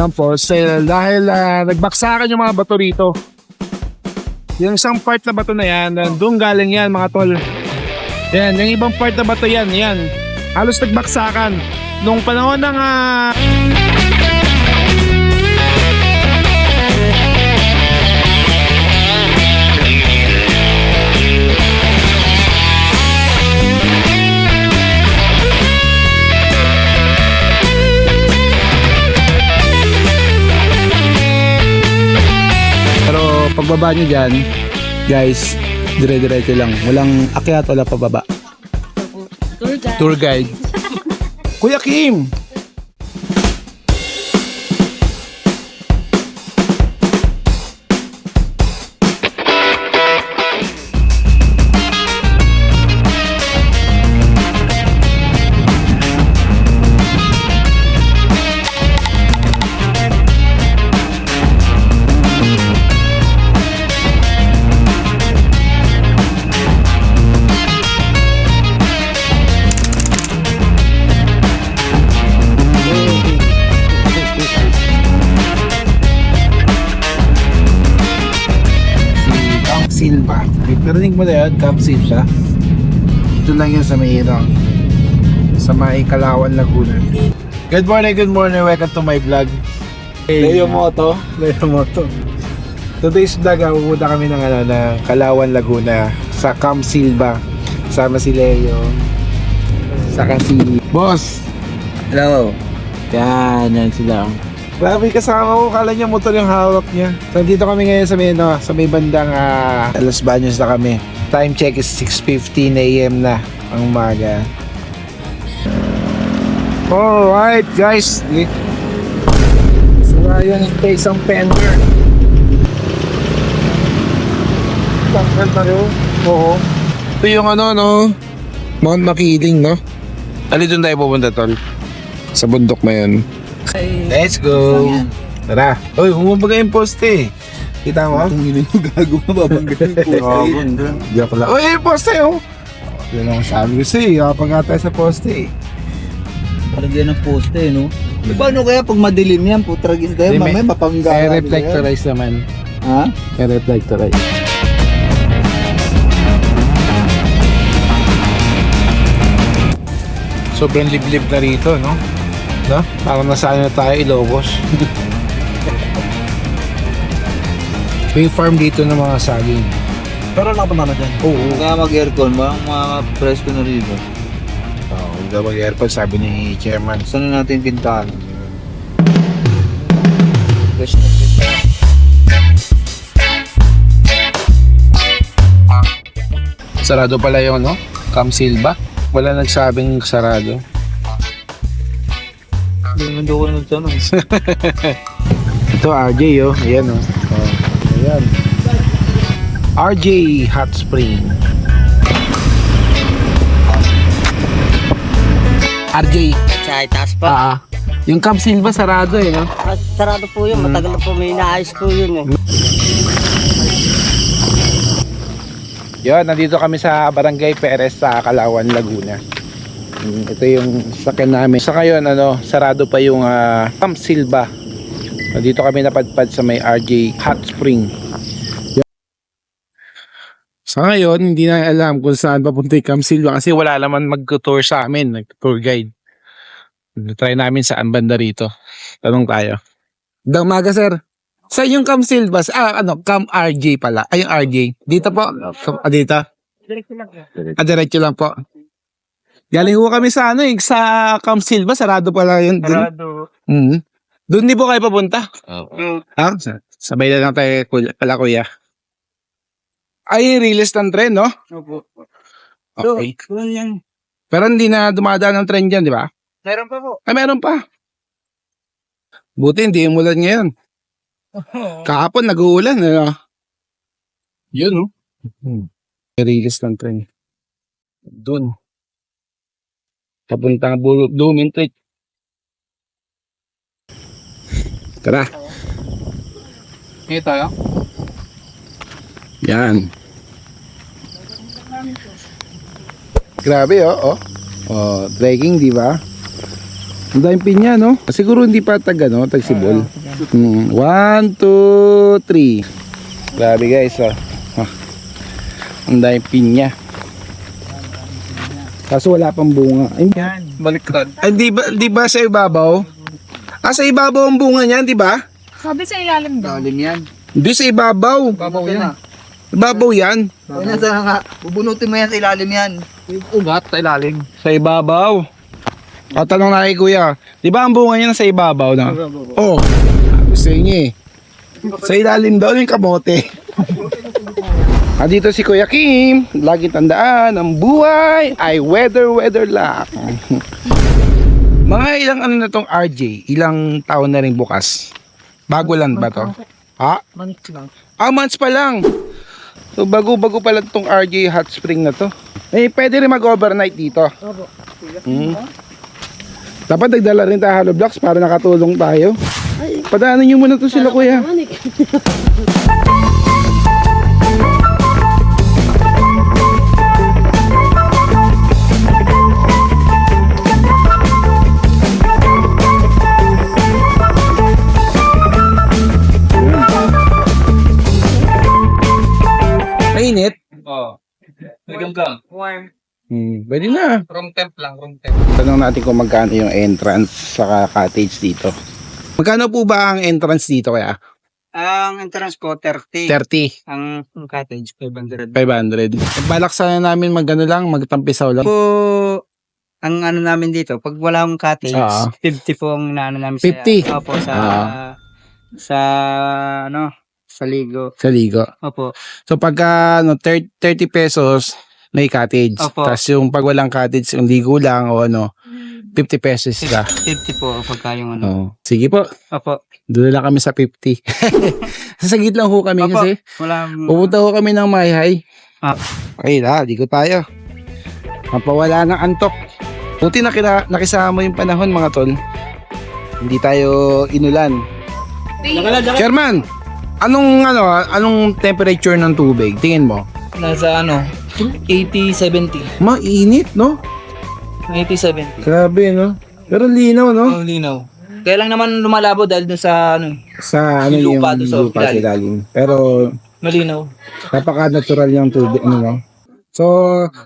ng fossil dahil ah, nagbaksakan yung mga bato rito. Yung isang part na bato na yan, doon galing yan mga tol. Yan, yung ibang part na bato yan, yan. Halos nagbaksakan. Nung panahon ng ah, pagbaba nyo dyan, guys, dire-diretso lang. Walang akyat, wala pababa. Tour guide. Tour guide. Kuya Kim! Camp Silva. Ito lang yun sa may Irang. Sa may Kalawan, Laguna. Good morning, good morning. Welcome to my vlog. Leo Moto. Leo Moto. Today's vlog, ah, pupunta kami ng, ano, ng Kalawan, Laguna sa Camp Silva. Sama si Leo. Saka si Boss. Hello. Yan, yan sila. Grabe kasama ko, kala niya motor yung hawak niya. So, dito kami ngayon sa may, no, sa may bandang ah, Los Baños na kami. Time check is 6.15 a.m. na ang umaga. Alright guys. So ayun, ito isang fender. Tanggal na yun. Oo. Ito yung ano no, Mount Makiling no. Ali doon tayo pupunta tol. Sa bundok na yun. Let's go! Tara! Uy, humabaga yung poste. Kita mo? Kung hindi mo gago, mababanggain po. Oo, Joke lang. Uy, yung poste oh! Yun ang sabi ko sa'yo, kapag nga tayo sa poste eh. Parang yan ang poste, no? E paano kaya pag madilim yan, putragis may- mamaya mapangga. Kaya reflectorize naman. Ha? Kaya reflectorize. Sobrang liblib na rito, no? No? Parang nasaan na tayo, Ilocos. May farm dito ng mga saging. Pero nakapunta na dyan. Oo. Kaya mag-aircon, baka mga-presko na rito. Oo, huwag daw mag-airpod, sabi ni chairman. Saan na natin? Fresh na na. Sarado pala yung no? Cam Silva. Wala nagsabing sarado. Hindi naman daw ako nagtanong. Ito RJ oh. Ayan oh. RJ Hot Spring. RJ. Sa itaas pa. Ah. Yung Cam Silva sarado eh no? Ah, sarado po yun. Matagal na po may inaayos po yun eh. Yun, nandito kami sa Barangay Perez sa Kalawan, Laguna. Mm, Ito yung sakyan namin. Sa ngayon, ano, sarado pa yung ah, Camp Silva. Nandito kami napadpad sa may RJ Hot Spring. Sa ngayon, hindi na alam kung saan papunta yung Camp Silva kasi wala naman mag-tour sa amin, nag-tour guide. Try namin saan banda rito. Tanong tayo. Dang maga, sir. Sa yung Cam Silva, ah, ano, Cam RJ pala. Ay, yung RJ. Dito po. Ah, dito. Diretso lang po. Ah, diretso lang po. Galing kami sa ano eh, sa Cam Silva, sarado pala yun. Dun. Sarado. Mm. Doon di po kayo papunta. Ha? Sa- Sabay na lang tayo kuya, pala kuya. Ay, release ng tren, no? Opo. Okay. Doon yan. Pero hindi na dumadaan ng tren dyan, di ba? Meron pa po. Ay, meron pa. Buti hindi umulan ngayon. Kahapon nag-uulan. Ano? Yun, no? Hmm. Release ng tren. Doon. Papuntang Blooming Street. Tara. Ngayon tayo? Yan. Grabe, oh. Oh, oh trekking, di ba? Ang daming pinya, no? Siguro hindi pa tag, ano, tag sibol. Mm. One, two, three. Grabe guys, oh. Ah. Ang daming pinya. Kaso wala pang bunga. Ay, Baliktad. ay di ba, di ba sa ibabaw? Ah, sa ibabaw ang bunga niyan, di ba? Sabi sa ilalim daw. Lalim yan. Hindi sa ibabaw. Babaw yan. Ibabaw yan. Ay, nasa nga. Bubunutin mo yan sa ilalim yan. Ugat sa ilalim. Sa ibabaw. O, tanong na kay kuya. Di ba ang bunga niya nasa ibabaw na? Oo. Oh, gusto niya eh. Sa ilalim daw yung kamote. Ah, dito si Kuya Kim. Lagi tandaan, ang buhay ay weather-weather lang. Mga ilang ano na tong RJ? Ilang taon na rin bukas? Bago lang ba to? Ha? Manit lang. Ah, months pa lang. So, bago-bago pa lang tong RJ Hot Spring na to. Eh, pwede rin mag-overnight dito. Opo. Hmm. Dapat nagdala rin tayo hollow blocks para nakatulong tayo. Padaanan nyo muna to sila kuya. Nagam-gam. Warm. Hmm, pwede na. Room temp lang, room temp. Tanong natin kung magkano yung entrance sa cottage dito. Magkano po ba ang entrance dito kaya? Ang entrance ko, 30. 30, Ang cottage, 500. 500. Balak sana namin magano lang, magtampisaw lang. Po, ang ano namin dito, pag wala akong cottage, Oo. 50 po ang naano namin 50? sa, opo, sa, Ah. sa, ano, sa ligo. Sa ligo. Opo. So pagka ano, 30, 30 pesos, may cottage. Opo. Tapos yung pag walang cottage, yung ligo lang o ano, 50 pesos ka. 50 po pagka yung ano. Oh. Sige po, Opo. doon lang kami sa 50. Sasagit lang ho kami Opo. kasi. Wala. Pupunta ho kami ng Mayhay. Ah. Okay na, di ko tayo. Mapawala ng antok. Buti nakina, nakisama yung panahon mga tol. Hindi tayo inulan. Chairman, anong ano, anong temperature ng tubig? Tingin mo? Nasa ano, 80, 70. Mainit, no? 80, 70. Grabe, no? Pero linaw, no? Ang linaw. Kaya lang naman lumalabo dahil dun sa ano, Sa ano Yung lupa sa lupa sa ilalim. ilalim. Pero malinaw. napaka-natural yung tubig, ano, no? So,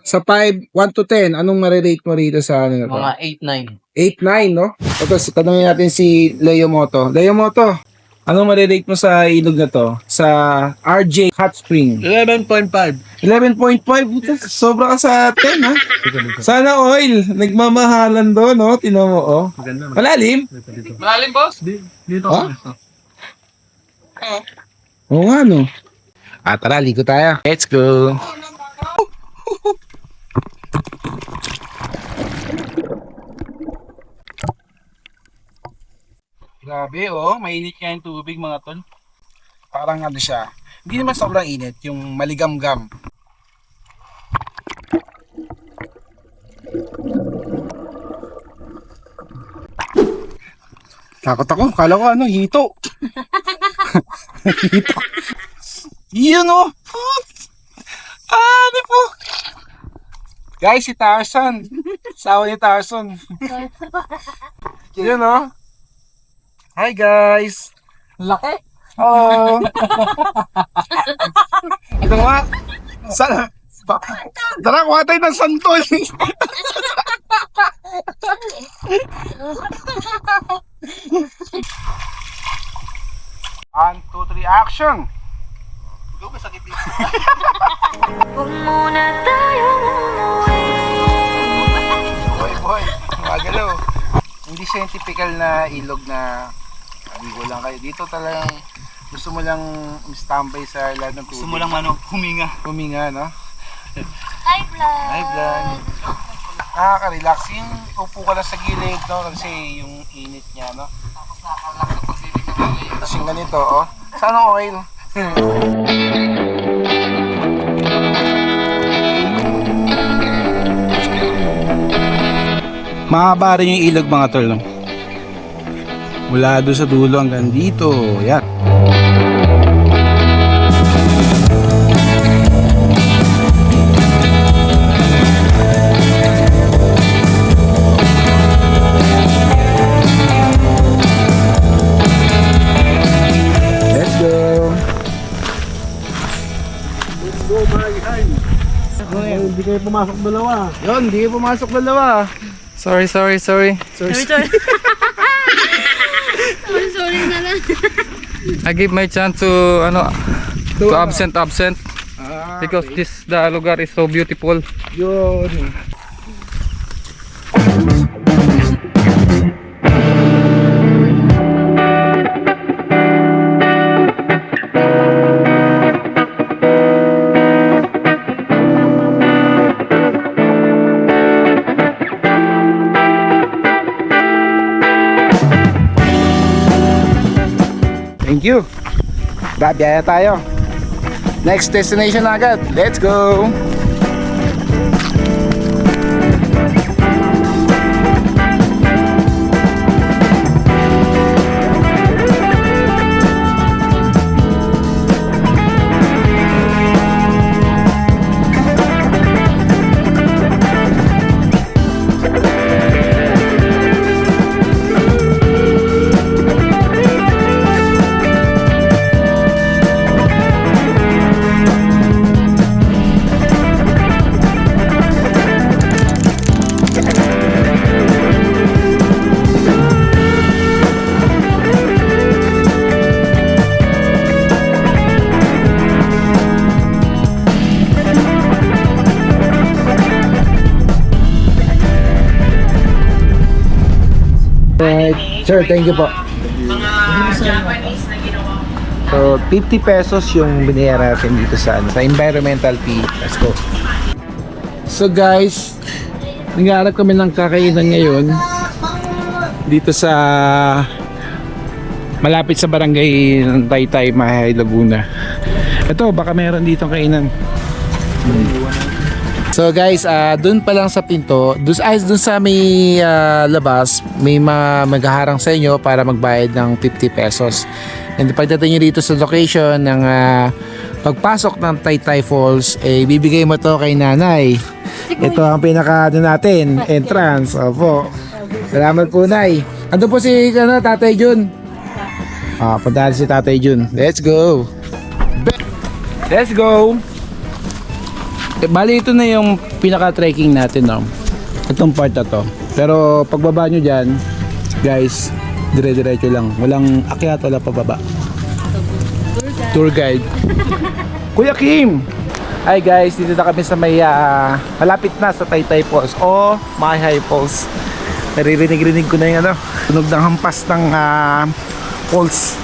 sa 5, 1 to 10, anong marirate mo rito sa ano na to? Mga 8, 8-9, no? Tapos, tanongin natin si Leo Moto. Leo Moto, anong marirate mo sa ilog na to? Sa RJ Hot Spring? 9. 11.5. 11.5, Puta, sobra ka sa 10, ha? Sana oil, nagmamahalan doon, no? Tinan mo, oh. Malalim? Malalim, boss? Dito. Ha? Oo nga, no? Ah, tara, ligo tayo. Let's go. Grabe, oh. Mainit nga yung tubig, mga tol. Parang ano siya. Hindi naman sobrang init, yung maligam-gam. Takot ako. Kala ko ano, hito. hito. Yun oh. Ah, ano po? Guys, si Tarzan. Sawa ni Tarzan. Yun oh. Hi guys. Laki. Oh. Ito nga. Sana. Pa, tara, kuha tayo ng santol. One, two, three, action! Huwag muna tayong umuwi. Boy, boy, magalaw. Hindi siya yung typical na ilog na aligo lang kayo. Dito talagang gusto mo lang standby sa lahat ng tubig. Gusto mo lang ano, huminga. Huminga, no? Hi, vlog. Hi, vlog. Nakaka-relax. Yung upo ka lang sa gilid, no? Kasi yung init niya, no? Tapos nakaka-relax sa pagsilig ng alay. Tapos yung ganito, oh. Sana oil. Mahaba rin yung ilog mga tol, no? mula doon sa dulo hanggang dito. Yan. Let's go. Let's go, Marihan. Eh. Hindi pumasok dalawa. Yun, hindi pumasok dalawa. Sorry, sorry, sorry. Sorry, sorry. na lang. I give my chance to ano to absent absent Ah, because this the lugar is so beautiful. yun. Thank you. Babiyaya tayo. Next destination na agad. Let's go! Sir, thank you po. So, 50 pesos yung binayaran natin dito sa, ano, sa environmental fee. Let's go. So guys, naghahanap kami ng kakainan ngayon dito sa malapit sa barangay ng Taytay, Mahay, Laguna. Ito, baka meron dito kainan. So guys, ah doon pa lang sa pinto, doon ay doon sa may ah, labas, may mga maghaharang sa inyo para magbayad ng 50 pesos. And pagdating nyo dito sa location ng ah, pagpasok ng Taytay Falls, eh bibigay mo to kay nanay. Ito ang pinaka ano natin, entrance. Opo. Salamat po, Nay. Ando po si ano, Tatay Jun. Ah, puntahan si Tatay Jun. Let's go. Let's go. Eh, bali ito na yung pinaka-trekking natin, no? Itong part na to. Pero pagbaba nyo dyan, guys, dire-diretso lang. Walang akyat, wala pababa. Tour guide. Kuya Kim! Hi guys, dito na kami sa may ah, malapit na sa Taytay Falls o Mahay Falls. Naririnig-rinig ko na yung ano, tunog ng hampas ng ah, falls.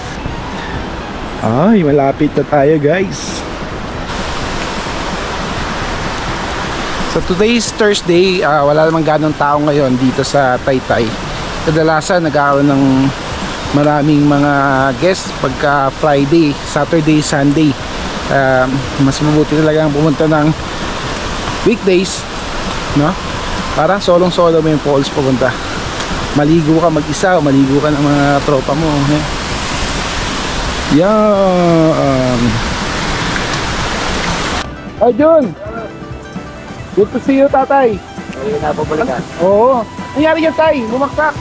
Ay, malapit na tayo guys. So today's Thursday, ah, wala namang ganong tao ngayon dito sa Taytay. Kadalasan nagkakaroon ng maraming mga guests pagka Friday, Saturday, Sunday. Um, mas mabuti talaga ang pumunta ng weekdays, no? Para solong solo mo yung falls pupunta. Maligo ka mag-isa o maligo ka ng mga tropa mo. Eh. Yan. Ay, Jun! Good to see you, tatay. Ay, napabalikan. Oo. Nangyari yan, tay. Bumaksak.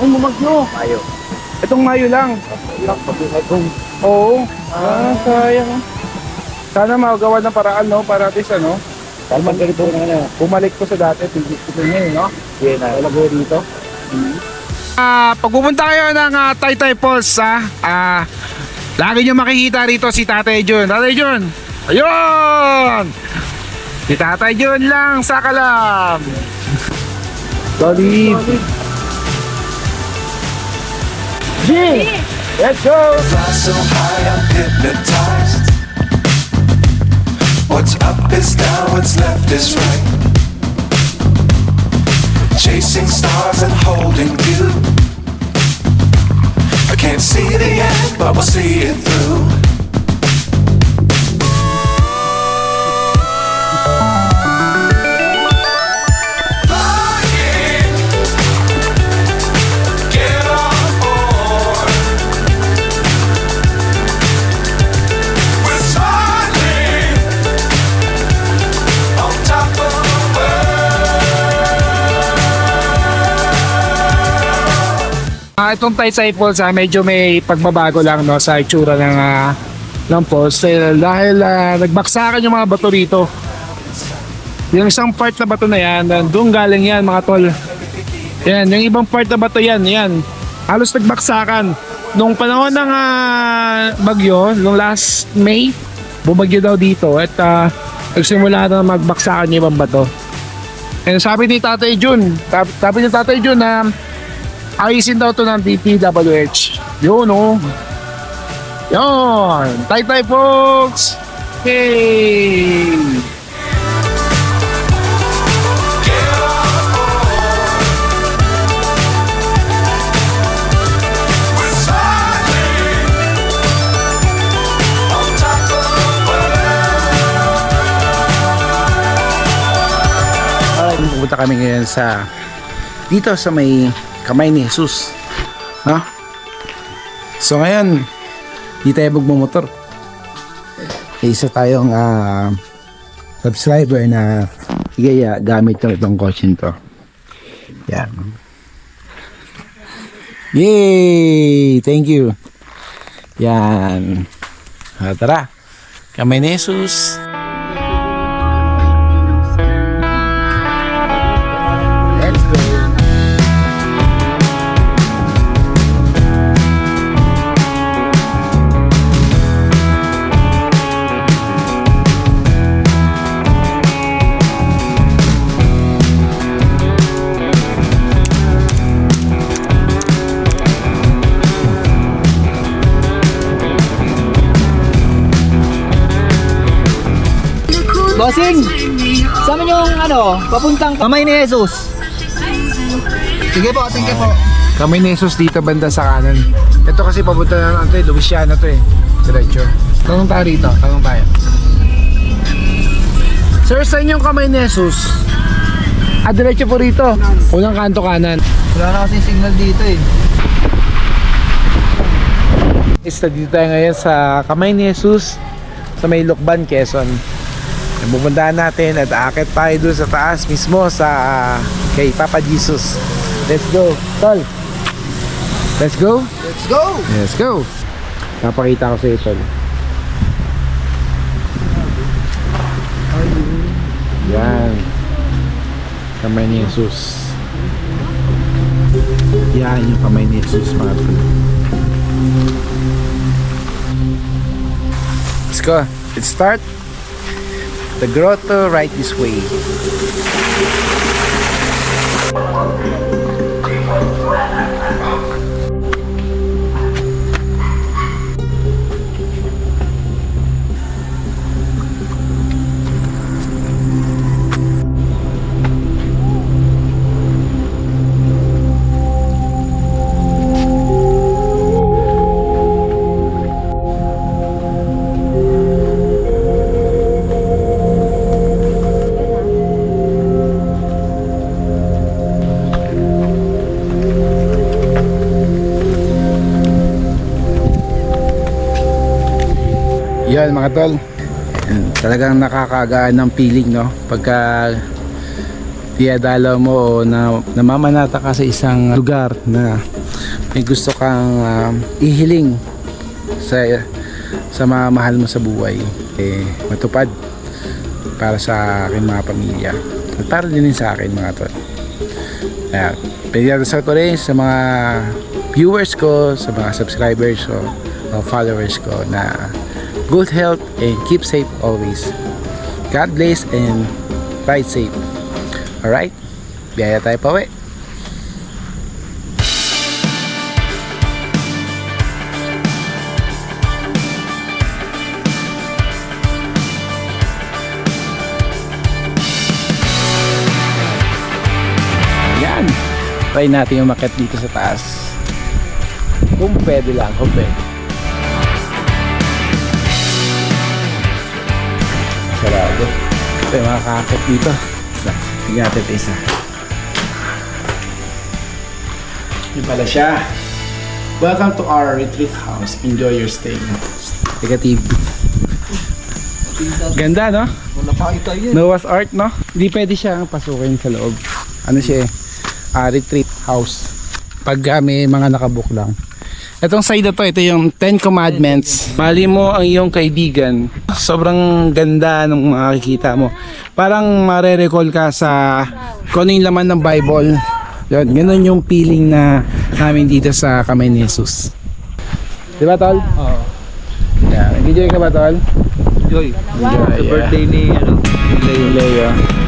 Ay, bumagyo. Mayo. Itong Mayo lang. Ilang pag-ingay kong Oo. Ah, sayang. Sana magawa ng paraan, no? Para at least, ano? Kalman ganito na ano. Bumalik ko sa dati. Tigil niya, no? Yan na. Wala ko dito. Ah, pag pupunta kayo ng uh, Taytay Falls, ha? Ah, lagi nyo makikita rito si Tatay Jun. Tatay Jun! Ayun! Si Tatay Jun lang sa kalam. Solid. G! Let's go! Fly so high, I'm hypnotized. What's up is down, what's left is right. Chasing stars and holding you. I can't see the end, but we'll see it through. Ah, itong Taytay Falls ah, medyo may pagbabago lang no sa itsura ng ah, ng falls dahil, dahil ah, nagbaksakan yung mga bato rito. Yung isang part na bato na yan, doon galing yan mga tol. Yan, yung ibang part na bato yan, yan. Halos nagbaksakan. Nung panahon ng ah, bagyo, nung last May, bumagyo daw dito at ah, nagsimula na magbaksakan yung ibang bato. And sabi ni Tatay Jun, sabi ni Tatay Jun na ayusin daw to ng DPWH. Yun oh. Yun. Tay-tay folks. Hey. Pupunta kami ngayon sa dito sa may kamay ni Jesus. No? So ngayon, di tayo magmamotor. May isa tayong ah, subscriber na ah, gamit yung itong kotse to. Yan. Yay! Thank you. Yan. Ah, tara. Kamay ni Jesus. Bossing! Saan yung ano, papuntang kamay ni Jesus? Sige po, thank you po. Kami ni Jesus dito banda sa kanan. Ito kasi papunta na natin, Louisiana to eh. Diretso. Tanong tayo rito, tanong tayo. Sir, saan yung kamay ni Jesus? Ah, diretso po rito. Unang kanto kanan. Wala na kasing signal dito eh. Isa dito tayo ngayon sa kamay ni Jesus sa may Lukban, Quezon. Pupuntahan natin at aakit tayo doon sa taas mismo sa ah, kay Papa Jesus. Let's go, tol. Let's go. Let's go! Let's go. Napakita ko sa iyo, tol. Yan. Kamay ni Jesus. Yan yung kamay ni Jesus, mga tol. Let's go. Let's start. The grotto right this way. Yan mga tol. Talagang nakakagaan ng feeling no? Pagka diadalaw mo o na, namamanata ka sa isang lugar na may gusto kang um, ihiling sa sa mga mahal mo sa buhay eh matupad para sa aking mga pamilya. At para din sa akin mga tol. Kaya pinagdadasal ko rin sa mga viewers ko sa mga subscribers ko o followers ko na good health and keep safe always God bless and ride safe alright biyaya tayo pa uwi. Try natin yung umakyat dito sa taas. Kung pwede lang, kung pwede. Sarado. Ito yung mga kakakit dito. Isa. Tignan natin ito isa. Yun pala siya. Welcome to our retreat house. Enjoy your stay. Negative. Ganda, no? Wala pa kita yun. Noah's Ark, no? Hindi pwede siyang pasukin sa loob. Ano siya eh? ah, retreat house. Pag ah, may mga nakabook lang. Itong side na to, ito yung Ten Commandments. Mali mo ang iyong kaibigan. Sobrang ganda nung makikita mo. Parang mare-recall ka sa kung ano yung laman ng Bible. Yun, ganun yung feeling na namin dito sa kamay ni Jesus. Di ba, Tol? Oo. Yeah. Nag-enjoy ka ba, Tol? Joy. Enjoy, Sa birthday ni ano, Leo. Leo.